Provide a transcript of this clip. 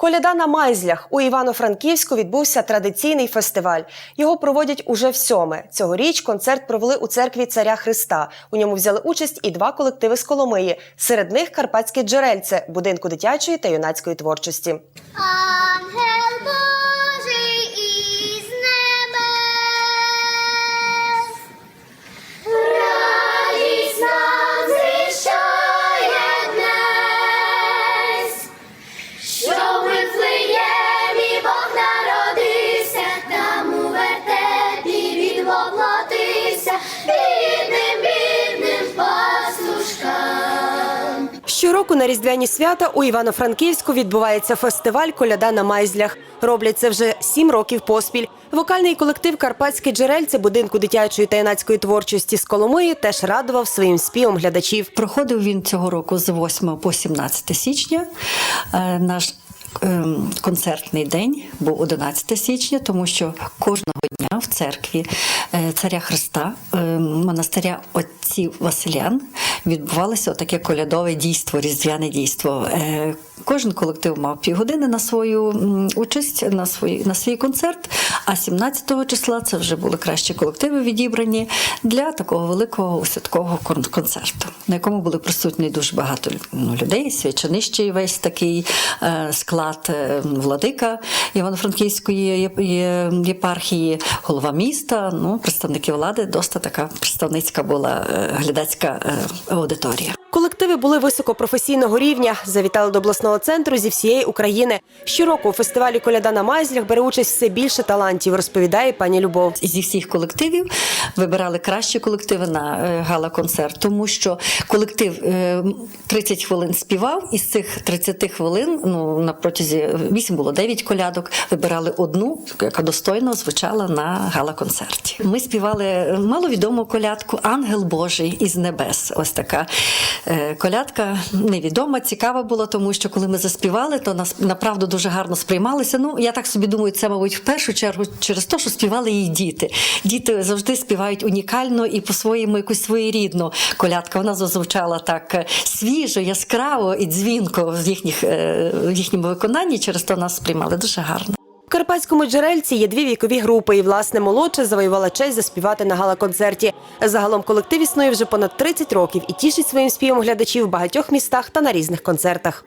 Коляда на Майзлях у Івано-Франківську відбувся традиційний фестиваль. Його проводять уже всьоме. Цьогоріч концерт провели у церкві Царя Христа. У ньому взяли участь і два колективи з Коломиї. Серед них Карпатське джерельце будинку дитячої та юнацької творчості. Ангел Щороку на різдвяні свята у Івано-Франківську відбувається фестиваль Коляда на Майзлях. Роблять це вже сім років поспіль. Вокальний колектив Карпатське джерельце будинку дитячої та юнацької творчості з Коломиї теж радував своїм співом глядачів. Проходив він цього року з 8 по 17 січня. Е, Наш ем, концертний день був 11 січня, тому що кожного дня в церкві е, царя Христа, ем, монастиря отців Василян, відбувалося таке колядове дійство, різдвяне дійство. Е, Кожен колектив мав півгодини на свою участь, на свій, на свій концерт. А 17 числа це вже були кращі колективи відібрані для такого великого святкового кон- концерту, на якому були присутні дуже багато ну, людей, свяченищий весь такий е, склад е, владика Івано-Франківської єпархії, голова міста, ну, представники влади, доста така представницька була глядацька a auditória. Колективи були високопрофесійного рівня, завітали до обласного центру зі всієї України. Щороку у фестивалі Коляда на Майзлях бере участь все більше талантів, розповідає пані Любов. зі всіх колективів вибирали кращі колективи на е, гала-концерт, тому що колектив е, 30 хвилин співав, і з цих 30 хвилин, ну на протязі 8 було 9 колядок, вибирали одну, яка достойно звучала на гала-концерті. Ми співали маловідому колядку Ангел Божий із небес. Ось така е, колядка невідома, цікава була, тому що коли ми заспівали, то нас направду дуже гарно сприймалися. Ну я так собі думаю, це мабуть в першу чергу через те, що співали її діти. Діти завжди співають унікально і по-своєму якусь своєрідну колядка. Вона зазвучала так е, свіжо, яскраво і дзвінко в їхніх е, в їхньому виконанні. Через то нас сприймали дуже гарно. Карпатському джерельці є дві вікові групи, і власне молодша завоювала честь заспівати на гала-концерті. Загалом колектив існує вже понад 30 років і тішить своїм співом глядачів в багатьох містах та на різних концертах.